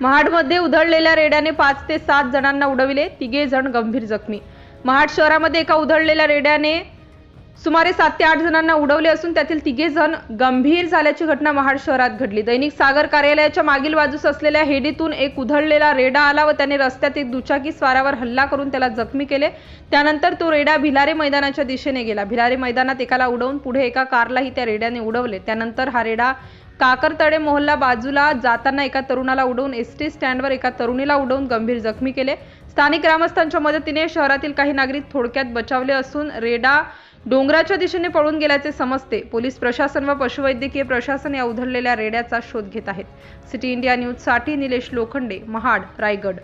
महाडमध्ये उधळलेल्या रेड्याने पाच ते सात जणांना उडविले तिघे जण गंभीर जखमी. महाड शहरामध्ये एका उधळलेल्या रेड्याने सुमारे सात ते आठ जणांना उडवले असून त्यातील तिघे जण गंभीर झाल्याची घटना महाड शहरात घडली. दैनिक सागर कार्यालयाच्या मागील बाजूस असलेल्या हेडीतून एक उधळलेला रेडा आला व त्याने रस्त्यात एक दुचाकी स्वारावर हल्ला करून त्याला जखमी केले. त्यानंतर तो रेडा भिलारे मैदानाच्या दिशेने गेला. भिलारे मैदानात एकाला उडवून पुढे एका कारलाही त्या रेड्याने उडवले. त्यानंतर हा रेडा काकरतडे मोहल्ला बाजूला जाताना एका तरुणाला उडवून एस टी स्टँडवर एका तरुणीला उडवून गंभीर जखमी केले. स्थानिक ग्रामस्थांच्या मदतीने शहरातील काही नागरिक थोडक्यात बचावले असून रेडा डोंगराच्या दिशेने पळून गेल्याचे समजते. पोलीस प्रशासन व पशुवैद्यकीय प्रशासन या उधळलेल्या रेड्याचा शोध घेत आहेत. सिटी इंडिया न्यूजसाठी निलेश लोखंडे महाड रायगड.